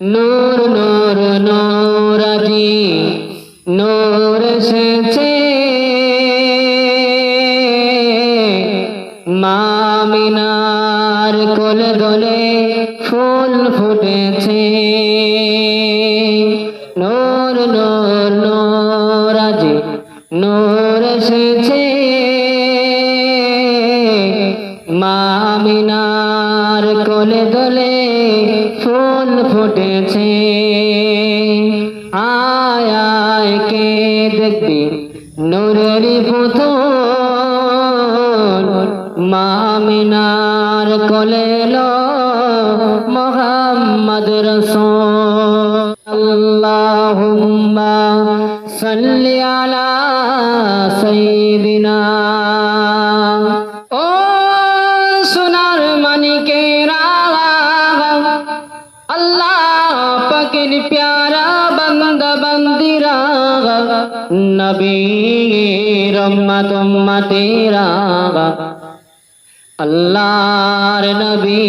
নূর নূর নূরাজি নূর এসেছে সাইয়্যিদিনা ও সোনার মানিকেরা আল্লাহ পাকের প্যারা বান্দা বান্দিরা। নবী রহমত উম্মতেরা। আল্লাহর নবী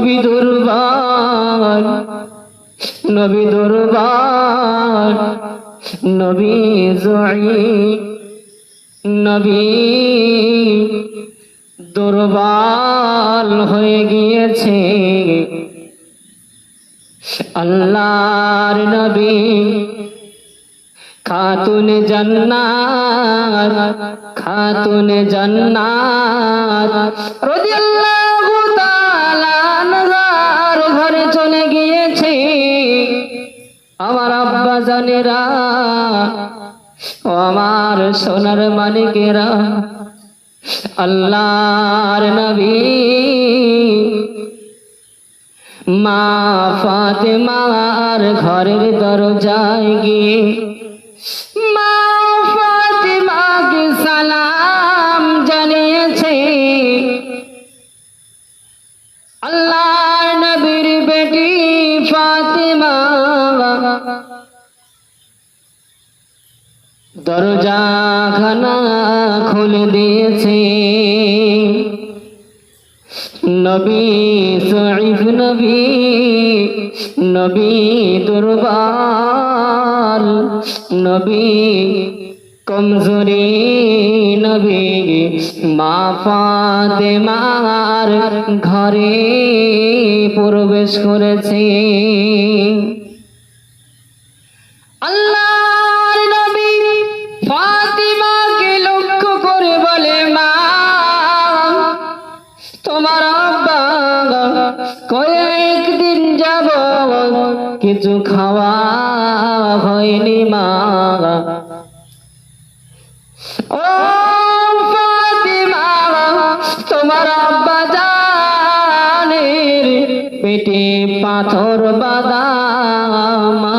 নবী দুর্বার নবী দুর্বার, নবী জয়ী নবী দুর্বল হয়ে গিয়েছে। আল্লাহর নবী খাতুন জান্নাত খাতুন জান্নাত, রাদিয়াল্লাহু ঘরে চলে গিয়েছে। আমার আব্বা জানেরা, ও আমার সোনার মালিকেরা, আল্লাহর নবী। মা ফাতেমার ঘরের দরজায় গিয়ে দরজা খানা খুলে দিয়েছে। নবী শরীফ, নবী নবী দুর্বল নবী কমজোরি, নবী মা ফাতেমার ঘরে প্রবেশ করেছে। কিছু খাওয়া হয়নি মা। তোমার আব্বা জানের পেটে পাথর বাদামা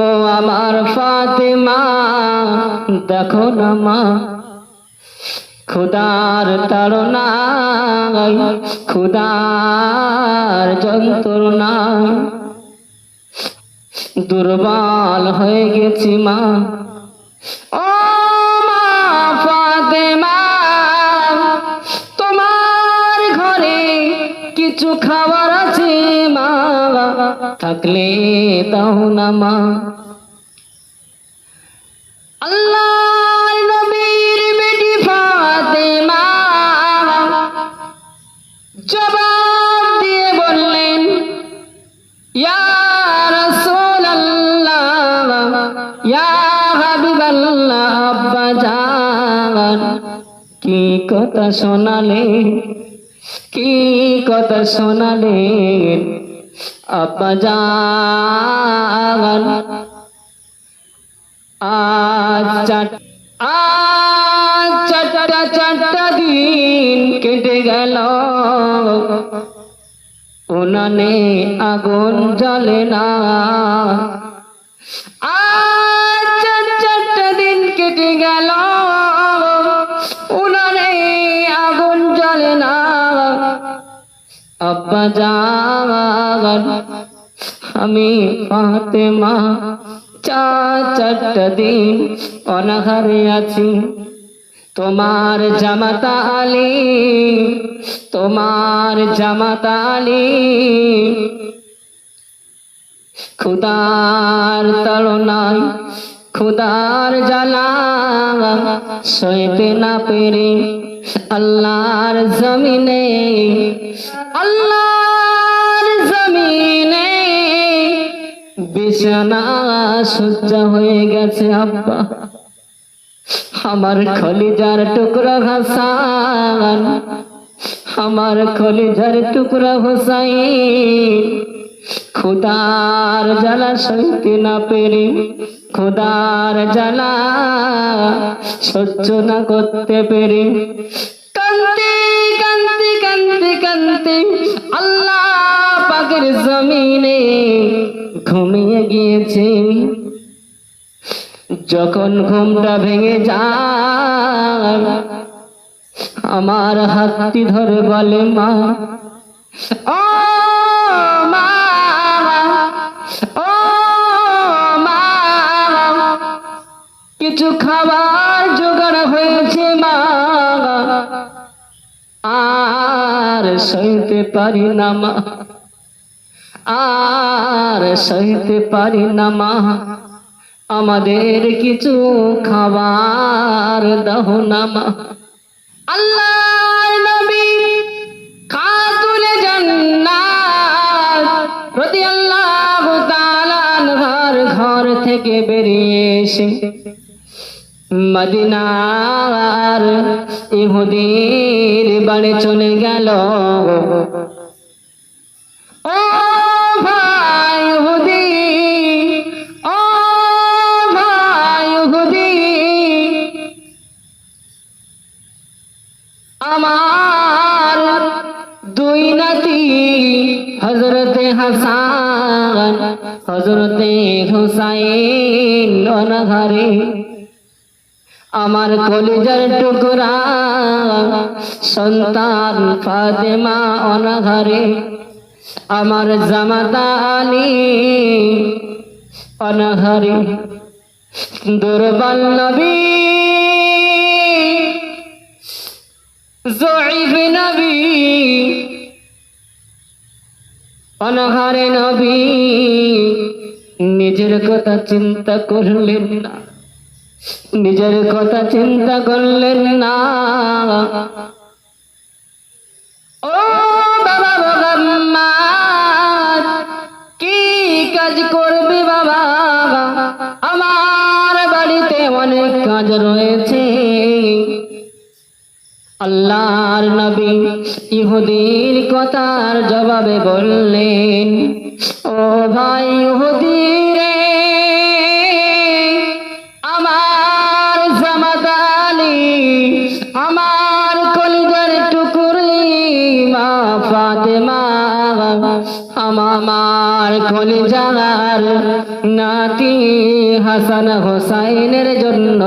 ও আমার ফাতেমা, দেখো না মা। খুদার তাড়নায়, খুদার যন্ত্রণা। দুর্বল হয়ে গেছি মা। ও মা তোমার ঘরে কিছু খাবার আছে মা? থাকলে দাও না মা। আল্লাহর কথা শোনালে? কি কথা শোনালে? আব্বা জান আজ চার আজ চারটা চারটা দিন কেটে গেল। উনানে আগুন জ্বলে না। আজ চার চারটা দিন কেটে গেল। আব্বা জান আমি ফাতেমা চার চারটা দিন অনাহারে আছি। তোমার জামাতা আলী, তোমার জামাতা আলী। খুদার তলনায় খুদার জ্বালা সইতে না পেরে আল্লাহর জমিনে আল্লাহর জমিনে বিছানা সজ্জা হয়ে গেছে, আব্বা। আমার খলিজার টুকরা হাসান, আমার খলিজার টুকরা হোসাইন। খুদার জ্বালা সইতে না পেরে, খুদার জ্বালা সহ্য না করতে পেরে আল্লাহ পাকের জমিনে ঘুমিয়ে গিয়েছে। যখন ঘুমটা ভেঙে যায়, আমার হাতটি ধরে বলে, মা, ও মা ও মা, কিছু খাবার জোগাড় হয়েছে, মা। আর সইতে পারি না মা। আর সইতে পারি না মা। আমাদের কিছু খাবার দাও না মা। আল্লাহ নবী খাতুলে জান্নাত রাদিয়াল্লাহু তাআলা ঘর থেকে বেরিয়ে এসে মদিনার ইহুদির বাড়ি চলে গেল। ও ভাই ইহুদি, ও ভাই ইহুদি, আমার দুই নাতি হজরতে হাসান হজরতে হুসাইন অনাঘারে আমার কলিজার টুকরা, সন্তান ফাতেমা অনাঘারে আমার জামাতা আলী দুর্বল নবী জয়ীফ নবী, অনাহারে নবী, নিজের কথা চিন্তা করলেন না। নিজের কথা চিন্তা করলেন না। ও বাবা মোহাম্মদ কি কাজ করবে বাবা? আমার বাড়িতে অনেক কাজ রয়েছে। আল্লাহর নবী ইহুদির কথার জবাবে বললেন, ও ভাই ইহুদি নাতি হাসান হোসাইনের জন্য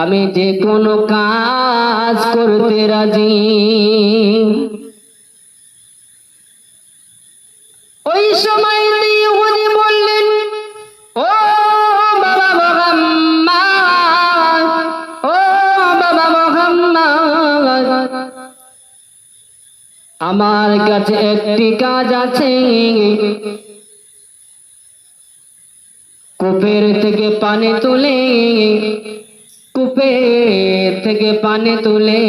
আমি যে কোনো কাজ করতে রাজি। ওই সময় আমার কাছে একটি কাজ আছে। কূপের থেকে পানি তুলে, কূপের থেকে পানি তুলে,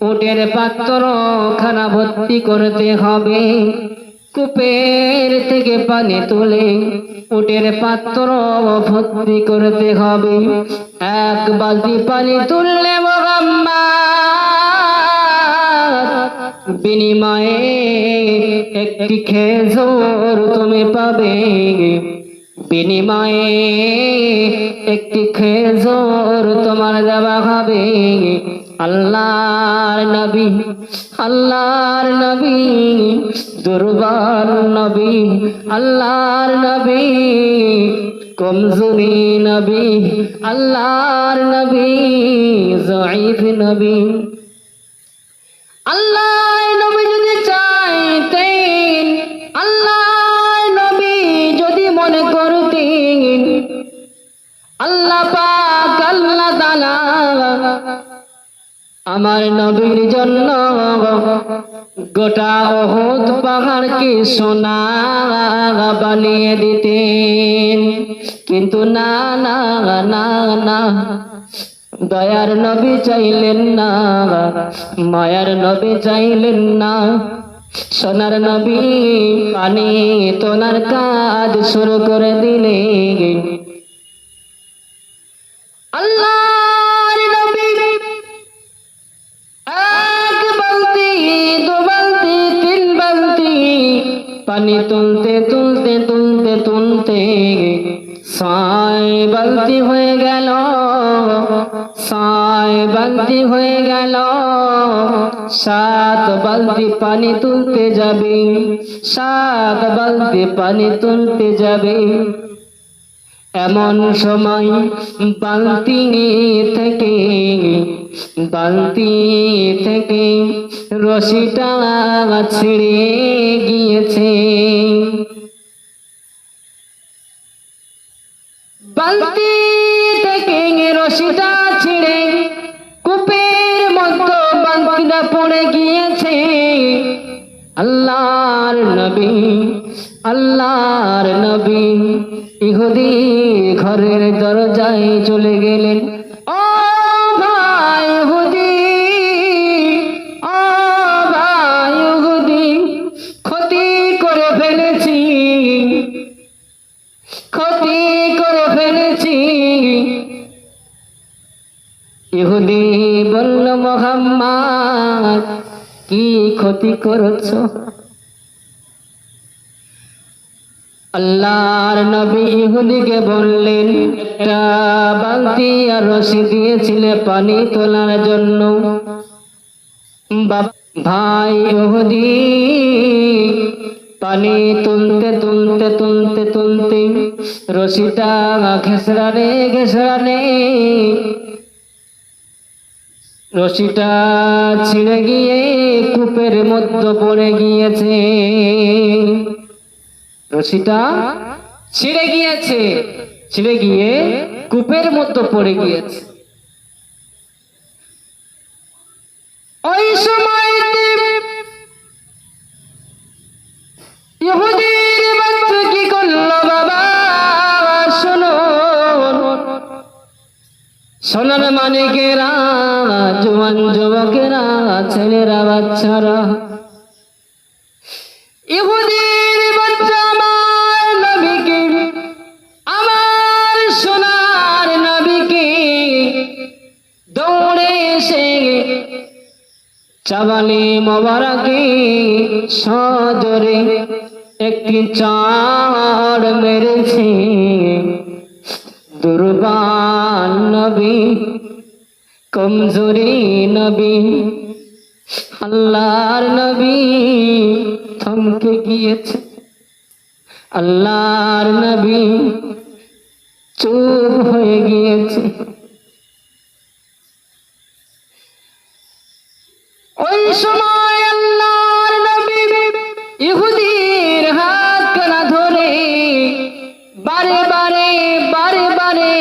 উটের পাত্র খানা ভর্তি করতে হবে। কূপের থেকে পানি তুলে, উটের পাত্র ভর্তি করতে হবে। এক বালতি পানি তুললে বিনিময়ে একটি খেজুর তুমি পাবে। বিনিময়ে একটি খেজুর তোমার দেওয়া হবে। আল্লাহর নবী আল্লাহর নবী, দুর্বার নবী, আল্লাহর নবী, কমজুরি নবী, আল্লাহর নবী, জয়ীফ নবী। আল্লাহ আমার নবীর জন্য। গোটা অহদ পাহাড়কে সোনা বানিয়ে দিতেন। কিন্তু না না না না, দয়ার নবী চাইলেন না, মায়ার নবী চাইলেন না। সোনার নবী পানি তোনার কাজ শুরু করে দিলেন। আল্লাহর তুলতে তুলতে তুলতে তুলতে সাই বালতি হয়ে গেল। সাই বালতি হয়ে গেল। সাত বালতি পানি তুলতে যাবে। সাত বালতি পানি তুলতে যাবে। এমন সময় বালতি থেকে বালতি থেকে রশিটা ছিঁড়ে গিয়েছে। বালতি থেকে রশিটা ছিঁড়ে, কূপের মতো বালতিটা পড়ে গিয়েছে। আল্লাহর নবী আল্লাহর নবী ইহুদি ঘরের দরজায় চলে গেলেন। ও ভাই ইহুদি, ও ভাই ইহুদি, ক্ষতি করে ফেলেছি, ক্ষতি করে ফেলেছি। ইহুদি বলল, মোহাম্মদ, কি ক্ষতি করেছ? আল্লাহর নবী ইহুদিকে বললেন একটা বালতি আর রশি দিয়েছিলে পানি তোলার জন্য। ভাই ইহুদি, পানি তুলতে তুলতে তুলতে তুলতে রশিটা ঘেসড়ানে ঘেসড়ানে রশিটা ছিঁড়ে গিয়ে কূপের মধ্যে পড়ে গিয়েছে। রশিটা ছিঁড়ে গিয়েছে, ছিঁড়ে গিয়ে কূপের মধ্যে পড়ে গিয়েছে। ওই সময় কি করল বাবা? শোনো সোনার মানিকেরা জোয়ান যুবকেরা, ছেলেরা, বাচ্চারা চাবালে মোবারকে সজরে একটি চাড় মেরেছে। দুর্বান নবী, কমজোরি নবী, আল্লাহর নবী থমকে গিয়েছে। আল্লাহর নবী চুপ হয়ে গিয়েছে। ওই সময় আল্লাহর নবী ইহুদির হাত কানা ধরে বারে বারে বারে বারে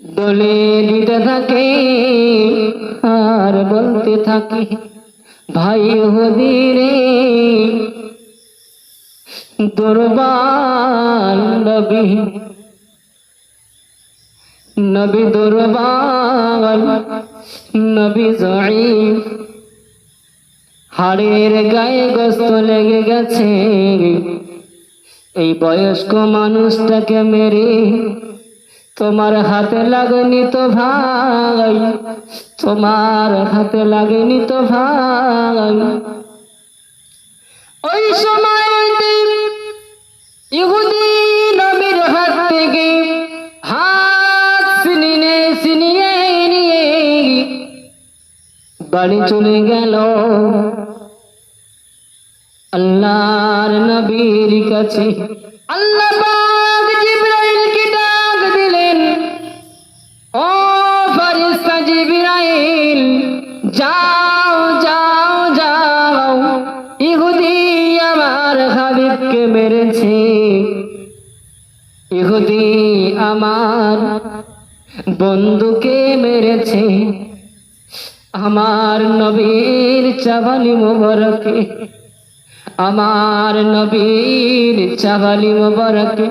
দলে দিতে থাকে আর বলতে থাকে, ভাই ইহুদি রে দুর্বাল নবী নবী দুর্বাল নবী জয়ীফ হাড়ের গায়ে গোস্ত লেগে গেছে। এই বয়স্ক মানুষটাকে মেরে তোমার হাতে লাগেনি তো ভাই, তোমার হাতে লাগেনি তো ভাই। ওই সময় ইহুদি নবীর হাত থেকে বাড়ি চলে গেল। আল্লাহর নবীর কাছে আল্লাহ পাক জিবরাইলকে ডাক দিলেন, ও ফেরেশতা জিবরাইল, যাও যাও যাও। ইহুদি আমার হাবিবকে মেরেছে। ইহুদি আমার বন্ধুকে মেরেছে। আমার নবীর চাবালি মোবারকে, আমার নবীর চাবালি মোবারকে।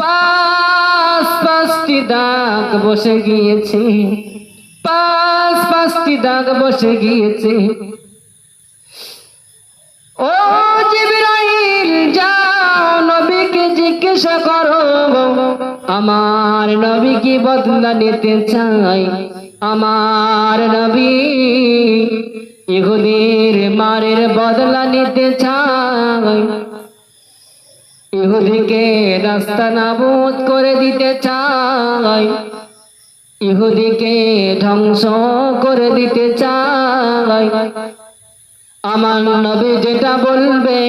পাঁচ পাঁচটি দাগ বসে গিয়েছে, পাঁচ পাঁচটি দাগ বসে গিয়েছে। ও জিবরাইল, যাও নবীকে জিজ্ঞাসা করো, আমার নবী কি বদলা নিতে চাই আমার নবী ইহুদির মারের বদলা নিতে চাই ইহুদিকে রাস্তা নাবুদ করে দিতে চাই ইহুদিকে ধ্বংস করে দিতে চাই আমার নবী যেটা বলবে,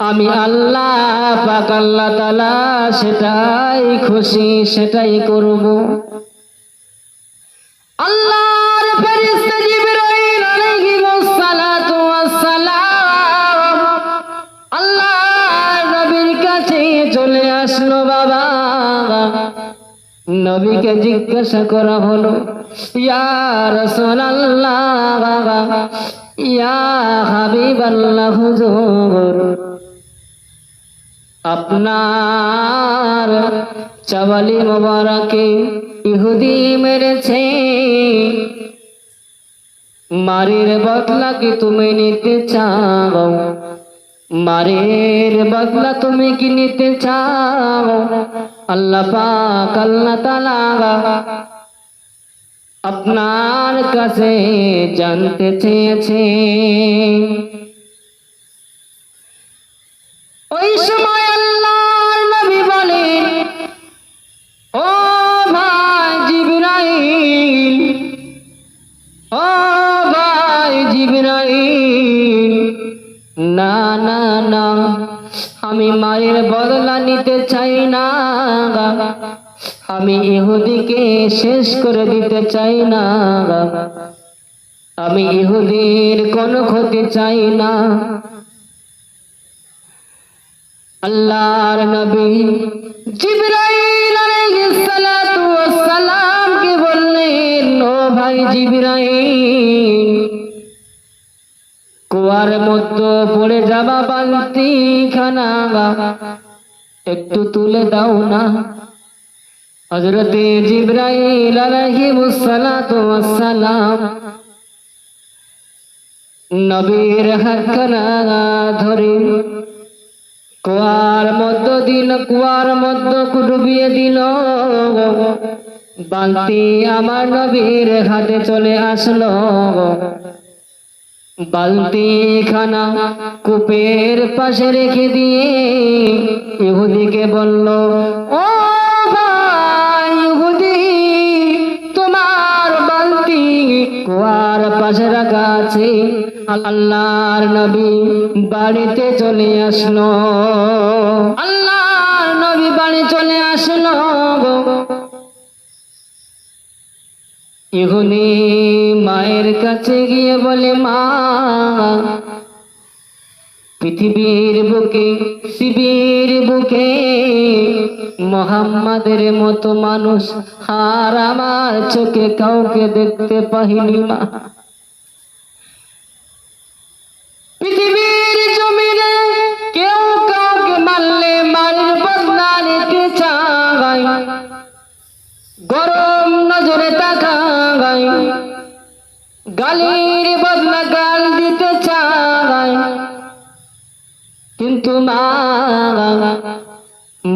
আমি আল্লাহ পাক, আল্লাহ তালা সেটাই খুশি, সেটাই করব। চলে আসলো নবীকে জিজ্ঞাসা করা হলো ইয়া ইয়া আপনার চাওয়ালি মোবারকে ইহুদি মেরেছে মারির বদলা কি তুমি নিতে চাও? মারের বদলা তুমি কি নিতে চাও? আল্লাহ পাক, আল্লাহ তালা আপনার কাছে জানতে চেয়েছে আমি ইহুদিকে শেষ করে দিতে চাই না। আমি ইহুদির কোনো ক্ষতি চাই না। আল্লাহর নবী জিবরাইল আলাইহিস সালাতু ওয়াস সালাম কে বললেন, ও ভাই জিবরাইল, কুয়ার মধ্যে পড়ে যাবা বালতি খানা একটু তুলে দাও না। হজরতে জিব্রাইল আলাইহিস সালাতু ওয়াস সালাম নবীর হাতখানা ধরে কুয়ার মধ্য দিন, কুয়ার মধ্য ডুবিয়ে দিল। বালতি আমার নবীর হাতে চলে আসলো। বালতি খানা কূপের পাশে রেখে দিয়ে ইহুদিকে বলল, ও পাশে রাখা আছে আল্লাহর নবী বাড়িতে চলে আসলো। আল্লাহর নবী বাড়ি চলে আসলো ইহুনি মায়ের কাছে গিয়ে বলে, মা, পৃথিবীর বুকে, শিবির বুকে মোহাম্মদের মতো মানুষ আর আমার চোখে কাউকে দেখতে পাইনি মা।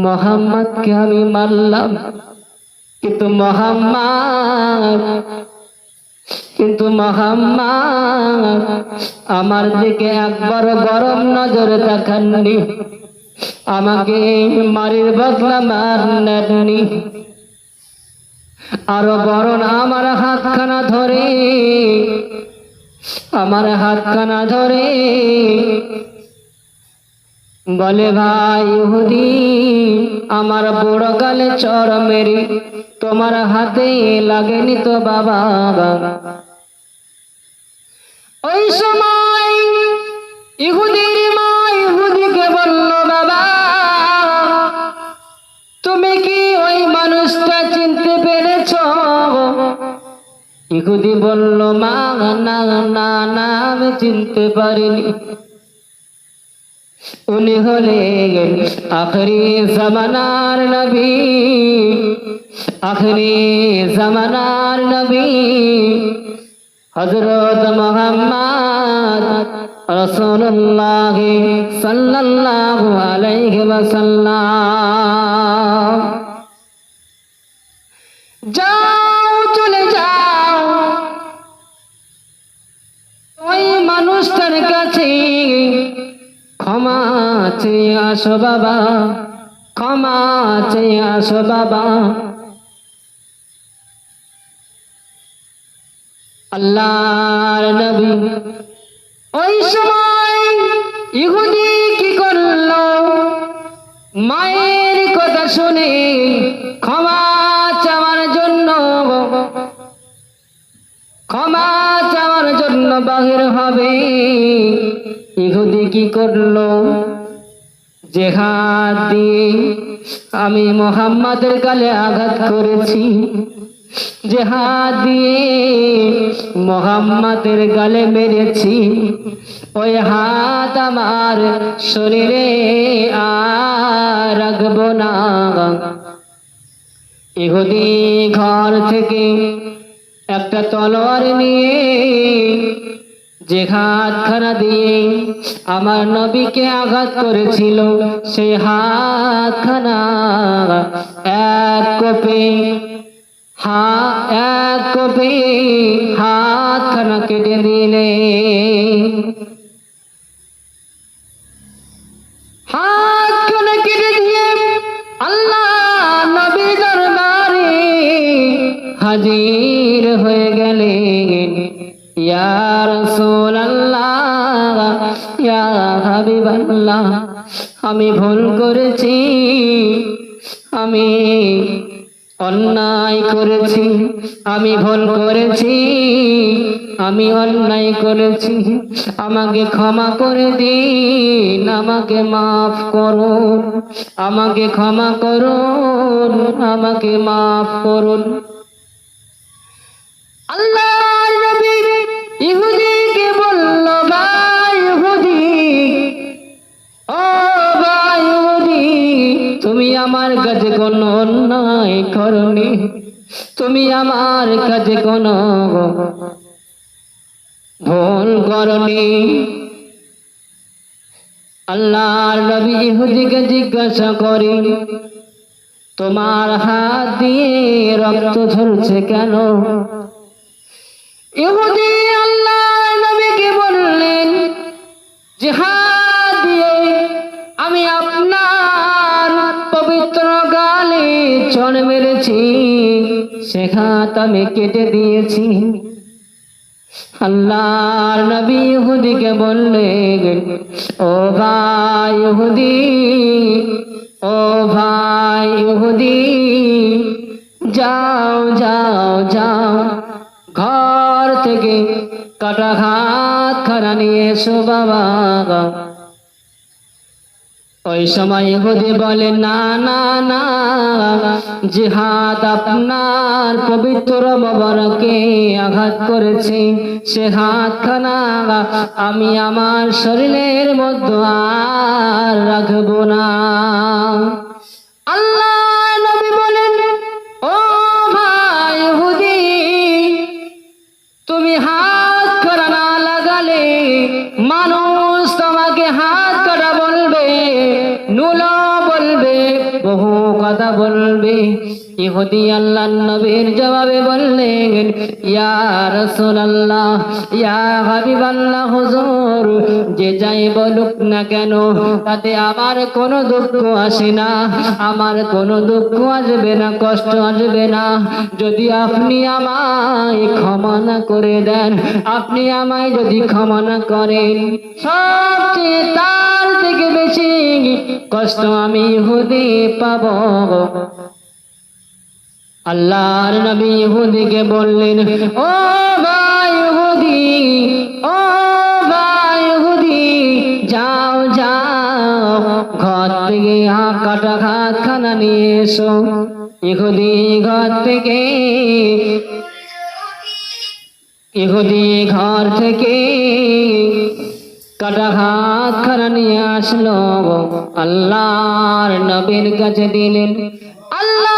মোহাম্মদকে আমি মারলাম কিন্তু মোহাম্মদ কিন্তু মোহাম্মদ, আমার দিকে একবার গরম নজরে তাকাননি আমাকে মারির বদলা মার নেননি আরও বরণ আমার হাতখানা ধরে, আমার হাতখানা ধরে বলে, ভাই ইহুদি, আমার বড় গালে চর মেরি, তোমার হাতে লাগেনি তো বাবা ওই সময় ইহুদির মা ইহুদিকে বলল, বাবা, তুমি কি ওই মানুষটা চিনতে পেরেছ? ইহুদি বলল, মা না না না, আমি চিনতে পারিনি। উনি হলেন আখরি জমানার নবী। আখরি জমানার নবী। হজরত মোহাম্মদ রসুল্লাহ সাল্লাল্লাহু আলাইহি ওয়াসাল্লাম। আসো বাবা, ক্ষমা চেয়ে আসো বাবা। আল্লাহর নবী ওই সময় ইহুদি কি করল? মায়ের কথা শুনে ক্ষমা চাওয়ার জন্য, ক্ষমা চাওয়ার জন্য বাহির হবে। ইহুদি কি করল? হাত দিয়ে আমি মোহাম্মদের গালে আঘাত করেছি। হাত দিয়ে মোহাম্মদের গালে মেরেছি। ওই হাত আমার শরীরে আর না। ইহুদি ঘর থেকে একটা তলোয়ার নিয়ে যে হাত হাতখানা দিয়ে আমার নবীকে আঘাত করেছিল, সেই হাতখানা এক কোপে, হা, এক কোপে দিলে। হাতখানা কেটে দরবারে হাজির হয়ে গেলেন। ইয়া রাসূলুল্লাহ ইয়া আমি ভুল করেছি। আমি অন্যায় করেছি। আমি ভুল করেছি। আমি অন্যায় করেছি। আমাকে ক্ষমা করে দিন। আমাকে মাফ করুন। আমাকে ক্ষমা করুন। আমাকে মাফ করুন। আল্লাহর নবী আমার কাছে কোনো অন্যায় করনি। তুমি আমার কাছে কোনো ভুল করনি। আল্লাহর নবী ইহুদিকে জিজ্ঞাসা করি, তোমার হাত দিয়ে রক্ত ঝরছে কেন? ইহুদি আল্লাহ নবীকে বললেন যে হাত দিয়ে আমি সে হাত আমি কেটে দিয়েছি। আল্লাহর নবী ইহুদিকে বললেন ও ভাই ইহুদি, ও ভাই ইহুদি, যাও যাও যাও। ঘর থেকে কাটা হাত খানা নিয়ে এসো বাবা। ওই সময় ইহুদি বলে, না না না, জিহাদ আপনার পবিত্র মোবারকে আঘাত করেছে। সে হাতখানা আমি আমার শরীরের মধ্যে আর রাখব না। আল্লাহ কথা বলবে ইহুদি আল্লাহ নবীর জবাবে বললেন, ইয়া রাসূলুল্লাহ, ইয়া হাবিবাল্লাহ হুজুর, যে যাই বলুক না কেন, তাতে আমার কোনো দুঃখ আসে না, আমার কোনো দুঃখ আসবে না, কষ্ট আসবে না। যদি আপনি আমায় ক্ষমা না করে দেন, আপনি আমায় যদি ক্ষমা না করেন, সবচেয়ে তার থেকে বেশি কষ্ট আমি ইহুদি পাব। আল্লাহর নবী ইহুদিকে বললেন, ও ভাই ইহুদি, ও ভাই ইহুদি, যাও যাও, ঘর থেকে কাটা হাত খানা নিয়ে এসো। ইহুদি ঘর থেকে, ইহুদি ঘর থেকে কাটা হাত খানা নিয়ে আসলো। আল্লাহর নবীর কাছে দিলেন আল্লাহর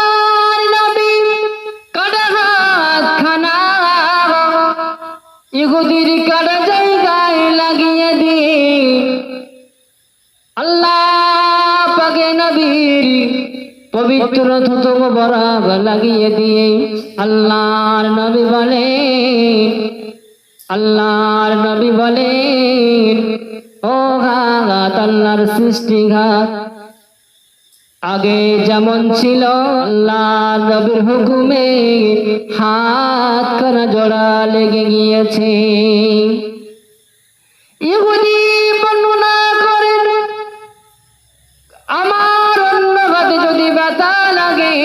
ইহুদির কাটা জায়গায় লাগিয়ে নবীর পবিত্র থুতু বরাব লাগিয়ে দিয়ে আল্লাহর নবী বলে, আল্লাহর নবী বলে, ও ঘাত আল্লাহর সৃষ্টি ঘাত আগে যেমন ছিল আল্লাহ নবীর হুকুমে হাত কানা জোড়া লেগে গিয়েছে। ইহুদি বর্ণনা করেন, আমার অন্য যদি ব্যথা লাগে,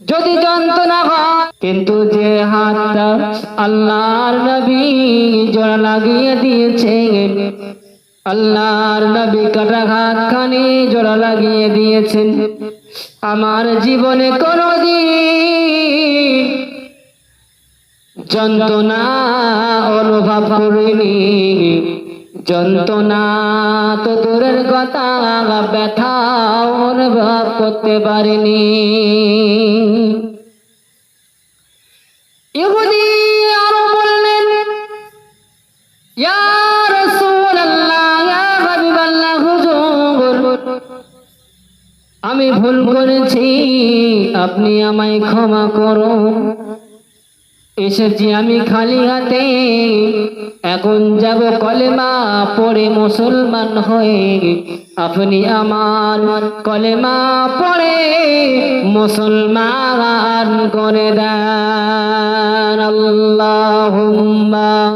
যদি যন্ত্রণা হয়, কিন্তু যে হাতটা আল্লাহর নবী জোড়া লাগিয়ে দিয়েছেন আল্লাহর নবী কাটা খানি জোড়া লাগিয়ে দিয়েছেন। আমার জীবনে কোনোদিন যন্ত্রণা অনুভব করিনি। যন্ত্রণা তো দূরের কথা ব্যথা অনুভব করতে পারিনি। ভুল করেছি, আপনি আমায় ক্ষমা করুন। এসেছি আমি খালি হাতে, এখন যাব কলেমা পড়ে মুসলমান হয়ে। আপনি আমার কলেমা পড়ে মুসলমান করে দেন। আল্লাহুম্মা।